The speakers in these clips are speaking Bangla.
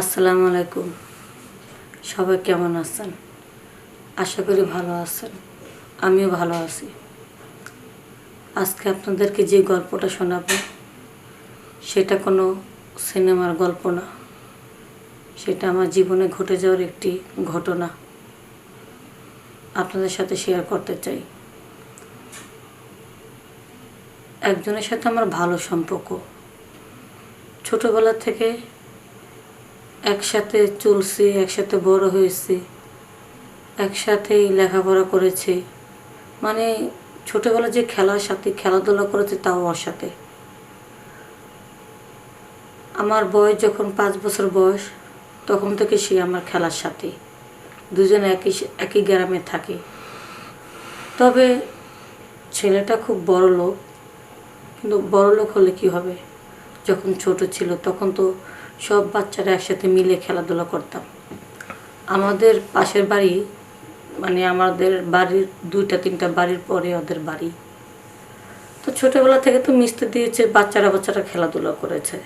আসসালামু আলাইকুম। সবাই কেমন আছেন? আশা করি ভালো আছেন। আমিও ভালো আছি। আজকে আপনাদেরকে যে গল্পটা শোনাবো, সেটা কোনো সিনেমার গল্প না। সেটা আমার জীবনে ঘটে যাওয়ার একটি ঘটনা। আপনাদের সাথে শেয়ার করতে চাই। একজনের সাথে আমার ভালো সম্পর্ক। ছোটবেলা থেকে একসাথে চলছি, একসাথে বড় হয়েছি, একসাথেই লেখাপড়া করেছি। মানে ছোটবেলা যে খেলার সাথে খেলাধুলা করেছে তাও ওর সাথে। আমার বয়স যখন পাঁচ বছর বয়স, তখন থেকে সে আমার খেলার সাথে। দুজনে একই একই গ্রামে থাকে। তবে ছেলেটা খুব বড় লোক কিন্তু বড় লোক হলে কি হবে? যখন ছোট ছিল, তখন তো সব বাচ্চারা একসাথে মিলে খেলাধুলা করতাম। আমাদের পাশের বাড়ি মানে আমাদের বাড়ির দুইটা, তিনটা বাড়ির পরে ওদের বাড়ি। তো ছোটোবেলা থেকে তো মিশতে দিয়েছে, বাচ্চারা বাচ্চারা খেলাধুলা করেছে।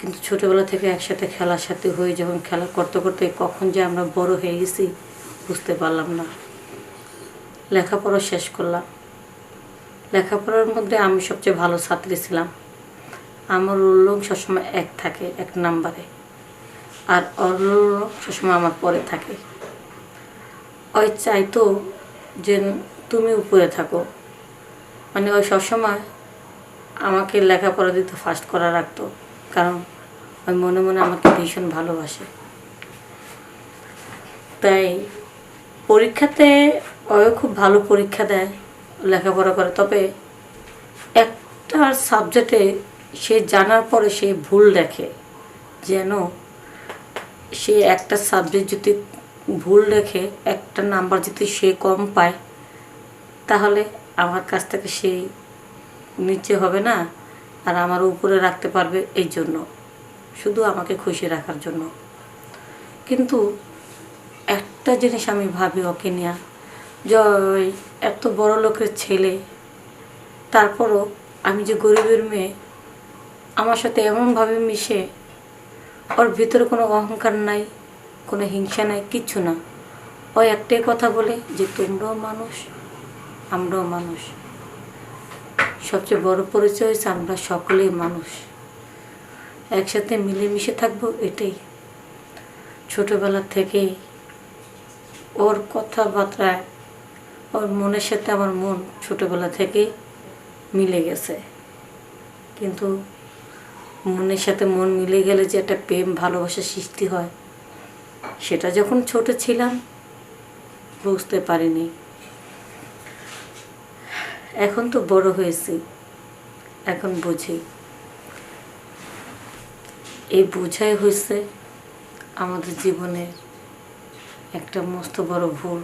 কিন্তু ছোটোবেলা থেকে একসাথে খেলার সাথে হয়ে যখন খেলা করতে করতে কখন যে আমরা বড় হয়ে গেছি, বুঝতে পারলাম না। লেখাপড়া শেষ করলাম। লেখাপড়ার মধ্যে আমি সবচেয়ে ভালো ছাত্রী ছিলাম। আমার উল্লং সবসময় এক থাকে, এক নাম্বারে। আর অরুলং সবসময় আমার পরে থাকে। ওই চাইতো যে তুমি উপরে থাকো। মানে ওই সবসময় আমাকে লেখাপড়া দিতে ফার্স্ট করা রাখতো। কারণ ওই মনে মনে আমাকে ভীষণ ভালোবাসে। তাই পরীক্ষাতে ওই খুব ভালো পরীক্ষা দেয়, লেখাপড়া করে। তবে একটা সাবজেক্টে সে জানার পরে সে ভুল দেখে, যেন সে একটা সাবজেক্ট যদি ভুল রেখে একটা নাম্বার যদি সে কম পায়, তাহলে আমার কাছ থেকে সে নিচে হবে না, আর আমার উপরে রাখতে পারবে এই জন্য। শুধু আমাকে খুশি রাখার জন্য। কিন্তু একটা জিনিস আমি ভাবি ওকে নিয়ে জয়, এত বড় লোকের ছেলে, তারপরও আমি যে গরিবের মেয়ে আমার সাথে এমনভাবে মিশে, ওর ভিতরে কোনো অহংকার নাই, কোনো হিংসা নাই, কিচ্ছু না। ও একটাই কথা বলে যে, তোমরাও মানুষ, আমরাও মানুষ। সবচেয়ে বড় পরিচয় হচ্ছে আমরা সকলেই মানুষ। একসাথে মিলেমিশে থাকব, এটাই। ছোটোবেলা থেকেই ওর কথাবার্তায় ওর মনের সাথে আমার মন ছোটোবেলা থেকেই মিলে গেছে। কিন্তু মনের সাথে মন মিলে গেলে যে একটা প্রেম ভালোবাসা সৃষ্টি হয়, সেটা যখন ছোট ছিলাম, বুঝতে পারিনি। এখন তো বড় হয়েছি, এখন বুঝি। এই বোঝাই হয়েছে আমাদের জীবনের একটা মস্ত বড় ভুল।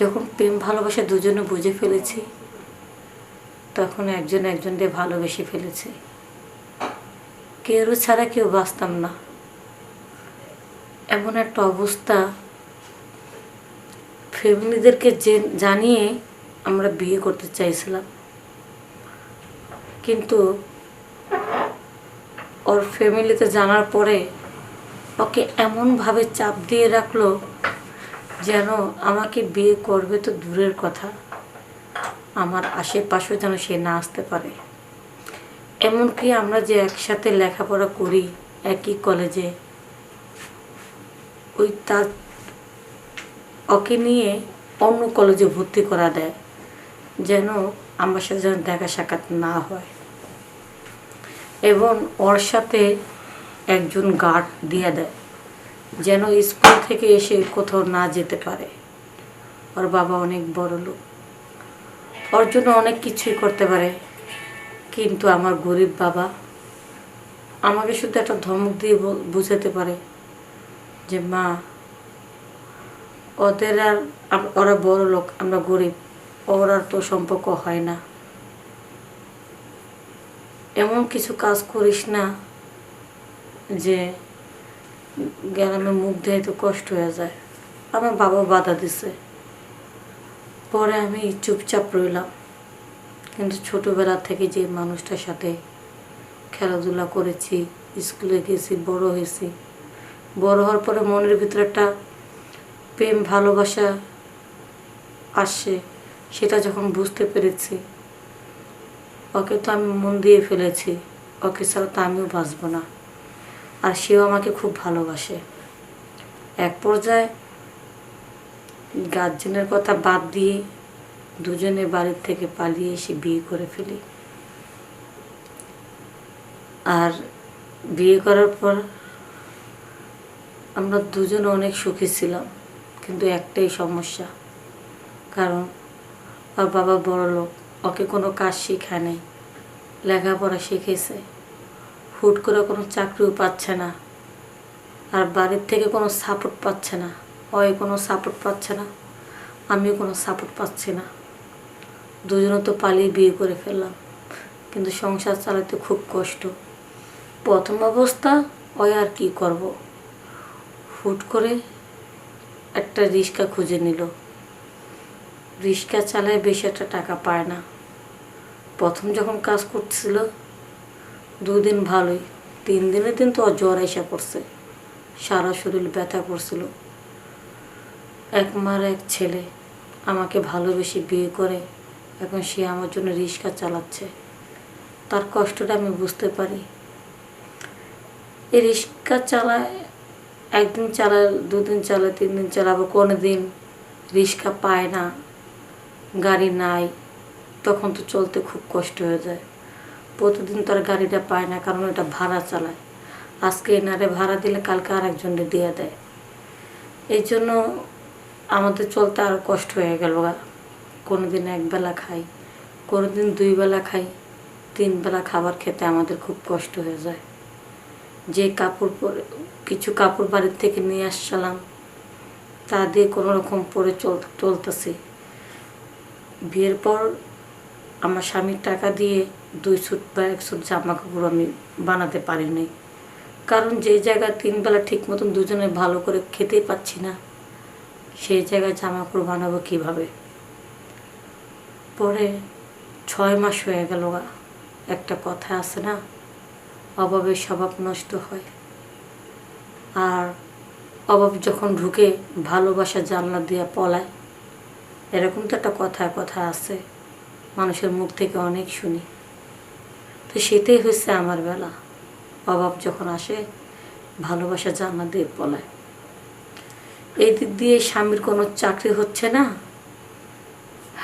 যখন প্রেম, ভালোবাসা দুজনে বুঝে ফেলেছি, তখন একজন একজনকে ভালোবেসে ফেলেছে। কেউ ছাড়া কেউ বাঁচতাম না। এমন একটা অবস্থা। ফ্যামিলিদেরকে যে জানিয়ে আমরা বিয়ে করতে চাইছিলাম। কিন্তু ওর ফ্যামিলিতে জানার পরে ওকে এমনভাবে চাপ দিয়ে রাখল যেন আমাকে বিয়ে করবে তো দূরের কথা। আমার আশেপাশেও যেন সে না আসতে পারে। এমনকি আমরা যে একসাথে লেখাপড়া করি একই কলেজে ওই তার ওকে নিয়ে অন্য কলেজে ভর্তি করা দেয়, যেন আমার সাথে যেন দেখা সাক্ষাৎ না হয়। এবং ওর সাথে একজন গার্ড দিয়ে দেয়, যেন স্কুল থেকে এসে কোথাও না যেতে পারে। ওর বাবা অনেক বড় লোক ওর জন্য অনেক কিছুই করতে পারে। কিন্তু আমার গরিব বাবা আমাকে শুধু একটা ধমক দিয়ে বুঝাতে পারে যে, মা, ওদের আর ওরা বড় লোক, আমরা গরিব। ওর আর তো সম্পর্ক হয় না। এমন কিছু কাজ করিস না যে গ্রামে মুখ দেয় তো কষ্ট হয়ে যায়। আমার বাবা বাধা দিছে। পরে আমি চুপচাপ রইলাম। কিন্তু ছোটবেলা থেকে যে মানুষটার সাথে খেলাধুলা করেছি, স্কুলে গেছি, বড় হয়েছি, বড় হওয়ার পরে মনের ভিতরে একটা প্রেম, ভালোবাসা আসে, সেটা যখন বুঝতে পেরেছি, ওকে তো আমি মন দিয়ে ফেলেছি, ওকে ছাড়া তো আমিও বাঁচবো না। আর সেও আমাকে খুব ভালোবাসে। এক পর্যায়ে গার্জেনের কথা বাদ দিয়ে দুজনে বাড়ির থেকে পালিয়ে এসে বিয়ে করে ফেলি। আর বিয়ে করার পর আমরা দুজন অনেক সুখী ছিলাম, কিন্তু একটাই সমস্যা, কারণ ওর বাবা বড় লোক, ওকে কোনো কাজ শেখায় নাই, লেখাপড়া শিখেছে, হুট করে কোনো চাকরিও পাচ্ছে না, আর বাড়ির থেকে কোনো সাপোর্ট পাচ্ছে না, ওই কোনো সাপোর্ট পাচ্ছে না, আমিও কোনো সাপোর্ট পাচ্ছি না। দুজনে তো পালিয়ে বিয়ে করে ফেললাম। কিন্তু সংসার চালাতে খুব কষ্ট। প্রথম অবস্থা, ওই আর কি করব? হুট করে একটা রিক্সা খুঁজে নিল। রিক্সা চালায় বেশি একটা টাকা পায় না। প্রথম যখন কাজ করছিল দুদিন ভালোই। তিন দিনের দিন তো জ্বর এসে পড়ছে। সারা শরীর ব্যথা করছিল। এক মার এক ছেলে আমাকে ভালোবেসে বিয়ে করে এখন সে আমার জন্য রিক্সা চালাচ্ছে। তার কষ্টটা আমি বুঝতে পারি। এই রিক্সা চালায়, একদিন চালায়, দুদিন চালায় তিন দিন চালাবো কোনো দিন রিক্সা পায় না, গাড়ি নাই, তখন তো চলতে খুব কষ্ট হয়ে যায়। প্রতিদিন তো আর গাড়িটা পায় না, কারণ এটা ভাড়া চালায়। আজকে এনারে ভাড়া দিলে কালকে আরেকজনকে দিয়ে দেয়। এই জন্য আমাদের চলতে আরও কষ্ট হয়ে গেল কোনো দিন একবেলা খাই কোনো দিন দুই বেলা খাই, তিনবেলা খাবার খেতে আমাদের খুব কষ্ট হয়ে যায়। যে কাপড় পরে, কিছু কাপড় বাড়ির থেকে নিয়ে আসছিলাম, তা দিয়ে কোনো রকম পরে চল, চলতেছি। বিয়ের পর আমার স্বামীর টাকা দিয়ে দুই স্যুট বা এক স্যুট জামা কাপড় আমি বানাতে পারিনি কারণ যে জায়গায় তিনবেলা ঠিক মতন দুজনে ভালো করে খেতেই পাচ্ছি না, সেই জায়গায় জামা কাপড় বানাবো কীভাবে? পরে ছয় মাস হয়ে গেল। একটা কথা আছে না? অভাবের স্বভাব নষ্ট হয়। আর অভাব যখন ঢুকে ভালোবাসা জানলা দিয়ে পলায়, এরকম তো একটা কথা কথা আছে, মানুষের মুখ থেকে অনেক শুনি। তো সেটাই হয়েছে আমার বেলা। অভাব যখন আসে, ভালোবাসা জানলা দিয়ে পলায়। এই দিক দিয়ে স্বামীর কোনো চাকরি হচ্ছে না?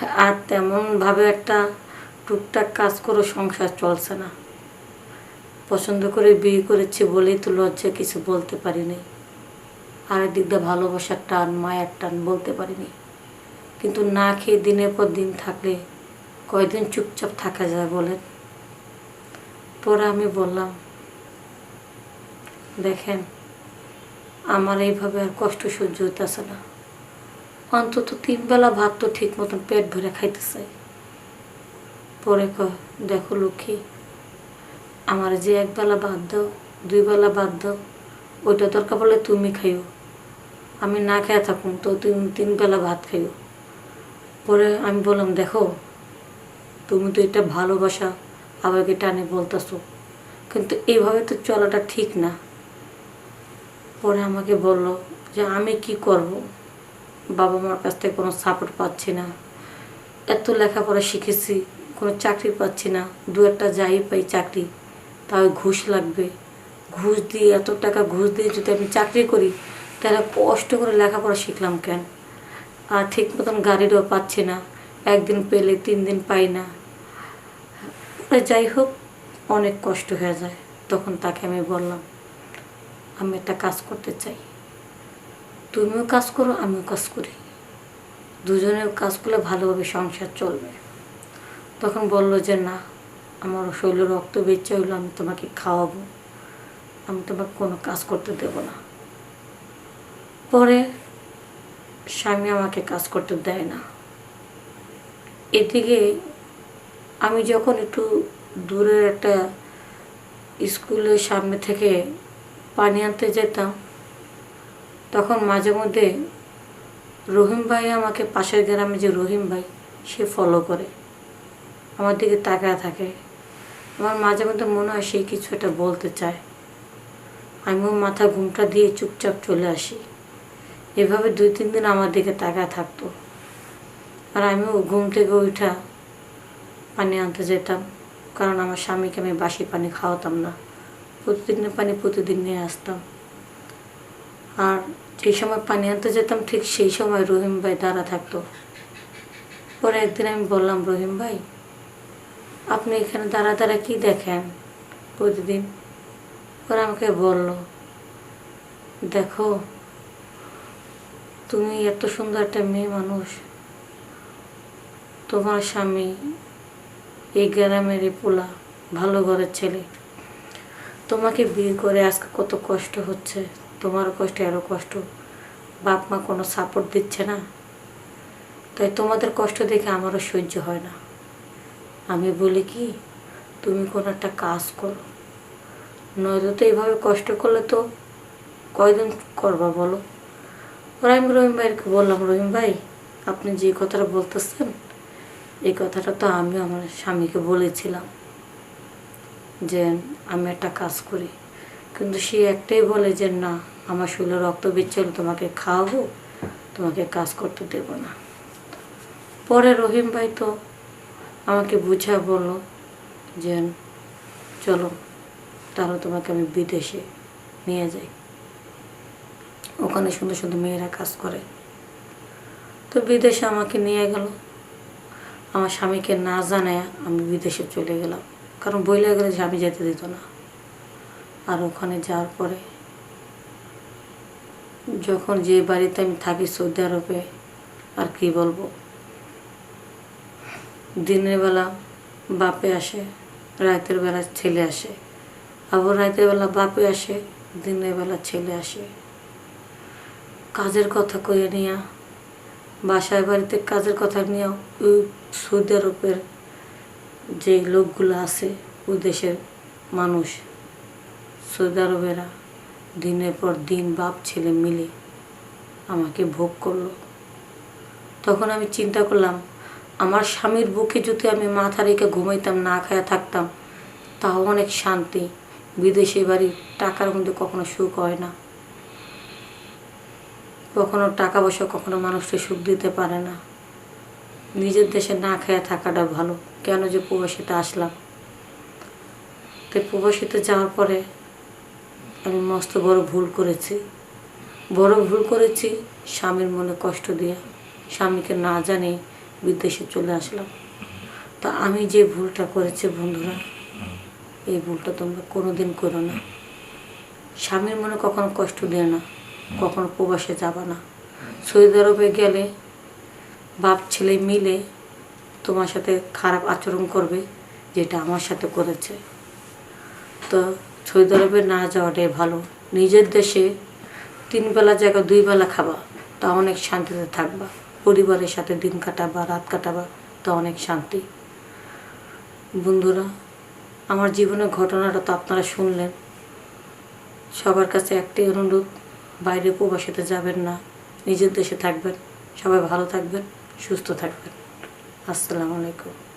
আর তেমনভাবে একটা টুকটাক কাজ করে সংসার চলছে না। পছন্দ করে বিয়ে করেছি বলেই তো লজ্জা কিছু বলতে পারিনি। আর দিক দিয়ে ভালোবাসার টান, মায়ের টান বলতে পারিনি। কিন্তু না খেয়ে দিনের পর দিন থাকলে কয়দিন চুপচাপ থাকা যায় বলেন? পরে আমি বললাম, দেখেন, আমার এইভাবে আর কষ্ট সহ্য হইতেছে না। অন্তত তিন বেলা ভাত তো ঠিক মতন পেট ভরে খাইতে চাই পরে কয়, দেখো লক্ষ্মী, আমার যে এক বেলা বাদ দাও দুই বেলা বাদ দাও, ওইটা দরকার বলে তুমি খাইও। আমি না খেয়ে থাকুন তো তিন তিন বেলা ভাত খাইও। পরে আমি বললাম, দেখো, তুমি তো এটা ভালোবাসা আবেগে টানে বলতেছো, কিন্তু এইভাবে তো চলাটা ঠিক না। পরে আমাকে বলল যে, আমি কি করব? বাবা মার কাছ থেকে কোনো সাপোর্ট পাচ্ছি না। এত লেখাপড়া শিখেছি, কোনো চাকরি পাচ্ছি না। দু একটা যাই পাই চাকরি, তাও ঘুষ লাগবে। ঘুষ দিয়ে, এত টাকা ঘুষ দিয়ে যদি আমি চাকরি করি, তাহলে কষ্ট করে লেখাপড়া শিখলাম কেন? আর ঠিক মতন গাড়িরও পাচ্ছি না, একদিন পেলে তিন দিন পাই না। যাই হোক, অনেক কষ্ট হয়ে যায়, তখন তাকে আমি বললাম, আমি একটা কাজ করতে চাই। তুমিও কাজ করো, আমিও কাজ করি। দুজনের কাজ করলে ভালোভাবে সংসার চলবে। তখন বলল যে, না, আমার শরীরে রক্ত বেঁচে হইল আমি তোমাকে খাওয়াবো। আমি তোমাকে কোনো কাজ করতে দেব না। পরে স্বামী আমাকে কাজ করতে দেয় না। এদিকে আমি যখন একটু দূরের একটা স্কুলের সামনে থেকে পানি আনতে যেতাম তখন মাঝে মধ্যে রহিম ভাই আমাকে পাশের গ্রামে যে রহিম ভাই, সে ফলো করে। আমার দিকে তাকায় থাকে। আমার মাঝে মধ্যে মনে হয় সে কিছু একটা বলতে চায়। আমিও মাথা ঘুমটা দিয়ে চুপচাপ চলে আসি। এভাবে দুই, তিন দিন আমার দিকে তাকায় থাকতো। আর আমিও ঘুম থেকে উঠা পানি আনতে যেতাম, কারণ আমার স্বামীকে আমি বাসি পানি খাওয়াতাম না। প্রতিদিনের পানি প্রতিদিন নিয়ে আসতাম। আর যেই সময় পানি আনতে যেতাম, ঠিক সেই সময় রহিম ভাই দাঁড়া থাকতো। পরে একদিন আমি বললাম, রহিম ভাই, আপনি এখানে দাঁড়া দাঁড়া কি দেখেন? প্রতিদিন। ওরা আমাকে বলল, দেখো, তুমি এত সুন্দর একটা মেয়ে মানুষ। তোমার স্বামী এই গ্রামের পোলা, ভালো ঘরের ছেলে। তোমাকে বিয়ে করে আজকে কত কষ্ট হচ্ছে। তোমারও কষ্ট আরও কষ্ট। বাপ মা কোনো সাপোর্ট দিচ্ছে না। তাই তোমাদের কষ্ট দেখে আমারও সহ্য হয় না। আমি বলি কি, তুমি কোনো একটা কাজ করো। নয়তো তো এইভাবে কষ্ট করলে তো কয়দিন করবা বলো? ওরা আমি রহিম ভাইকে বললাম, রহিম ভাই, আপনি যে কথাটা বলতেছেন, এই কথাটা তো আমি আমার স্বামীকে বলেছিলাম যে আমি একটা কাজ করি। কিন্তু সে একটাই বলে যে না আমার শরীরে রক্ত বিচ্ছিল তোমাকে খাওয়াবো, তোমাকে কাজ করতে দেব না। পরে রহিম ভাই তো আমাকে বুঝা বলল যে, চলো, তাহলে তোমাকে আমি বিদেশে নিয়ে যাই। ওখানে সুন্দর সুন্দর মেয়েরা কাজ করে। তো বিদেশে আমাকে নিয়ে গেল। আমার স্বামীকে না জানায় আমি বিদেশে চলে গেলাম। কারণ বইলে গেলে স্বামী যেতে দিত না। আর ওখানে যাওয়ার পরে যখন যে বাড়িতে আমি থাকি সৌদি আরবে, আর কি বলব? দিনের বেলা বাপে আসে, রাতের বেলা ছেলে আসে। আবার রাতের বেলা বাপে আসে, দিনের বেলা ছেলে আসে। কাজের কথা কয়ে নিয়া, বাসায় বাড়িতে কাজের কথা নিয়ে ওই সৌদি আরবের যে লোকগুলো আছে, ওই দেশের মানুষ, সৌদি আরবেরা দিনের পর দিন বাপ, ছেলে মিলে আমাকে ভোগ করল। তখন আমি চিন্তা করলাম, আমার স্বামীর বুকে যদি আমি মাথা রেখে ঘুমাইতাম, না খায়া থাকতাম, তাও অনেক শান্তি। বিদেশে বাড়ি টাকার মধ্যে কখনো সুখ হয় না। কখনো টাকা পয়সা, কখনো মানুষকে সুখ দিতে পারে না। নিজের দেশে না খেয়ে থাকাটা ভালো। কেন যে প্রবাসীতে আসলাম? তো প্রবাসীতে যাওয়ার পরে আমি মস্ত বড় ভুল করেছি। বড় ভুল করেছি, স্বামীর মনে কষ্ট দিয়ে। স্বামীকে না জানিয়ে বিদেশে চলে আসলাম। তা আমি যে ভুলটা করেছি বন্ধুরা, এই ভুলটা তোমরা কোনোদিন করো না। স্বামীর মনে কখনো কষ্ট দিও না, কখনো প্রবাসে যাবা না। সৌদি আরবে গেলে বাপ, ছেলে মিলে তোমার সাথে খারাপ আচরণ করবে, যেটা আমার সাথে করেছে। তো সৌদি আরবে না যাওয়াটাই ভালো। নিজের দেশে তিন বেলা জায়গা দুই বেলা খাবা, তা অনেক শান্তিতে থাকবা। পরিবারের সাথে দিন কাটাবা, রাত কাটাবা, তা অনেক শান্তি। বন্ধুরা, আমার জীবনের ঘটনাটা তো আপনারা শুনলেন। সবার কাছে একটাই অনুরোধ, বাইরে প্রবাসীতে যাবেন না, নিজের দেশে থাকবেন। সবাই ভালো থাকবেন, সুস্থ থাকবেন। আসসালামু আলাইকুম।